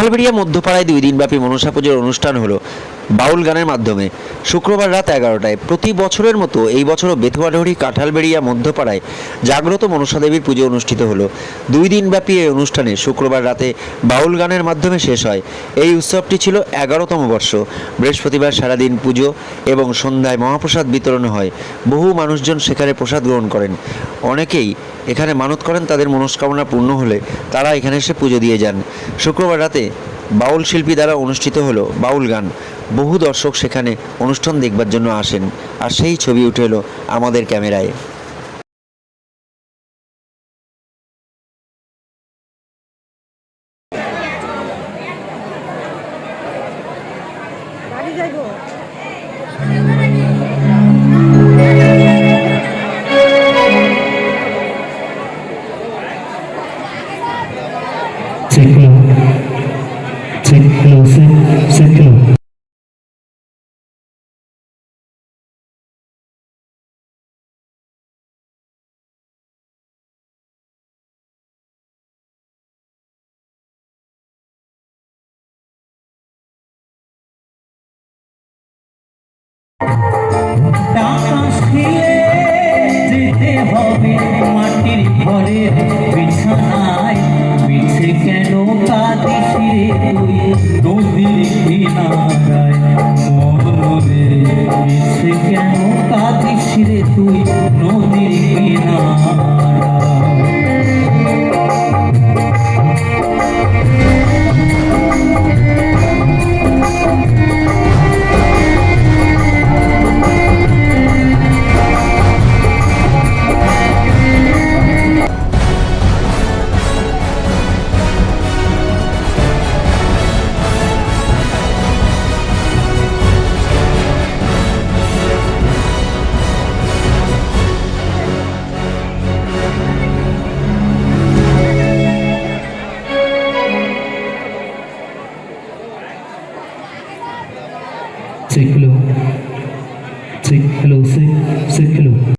কাঁঠালবেড়িয়া মধ্যপাড়ায় দুই দিনব্যাপী মনসা পুজোর অনুষ্ঠান হলো বাউল গানের মাধ্যমে। শুক্রবার রাত এগারোটায় প্রতি বছরের মতো এই বছরও বেথুয়াডহরি কাঁঠালবেড়িয়া মধ্যপাড়ায় জাগ্রত মনসা দেবীর পুজো অনুষ্ঠিত হলো। দুই দিনব্যাপী এই অনুষ্ঠানে শুক্রবার রাতে বাউল গানের মাধ্যমে শেষ হয়। এই উৎসবটি ছিল এগারোতম বর্ষ। বৃহস্পতিবার সারাদিন পুজো এবং সন্ধ্যায় মহাপ্রসাদ বিতরণ হয়। বহু মানুষজন সেখানে প্রসাদ গ্রহণ করেন। অনেকেই এখানে মানত করেন, তাদের মনস্কামনা পূর্ণ হলে তারা এখানে এসে পুজো দিয়ে যান। শুক্রবার রাতে বাউল শিল্পী দ্বারা অনুষ্ঠিত হলো বাউল গান। বহু দর্শক সেখানে অনুষ্ঠান দেখবার জন্য আসেন। আর সেই ছবি উঠে এলো আমাদের ক্যামেরায়। আকাশ ফিরে যেতে হবে মাটির ঘরে సిక్కులు సిక్కులు సిక్కులు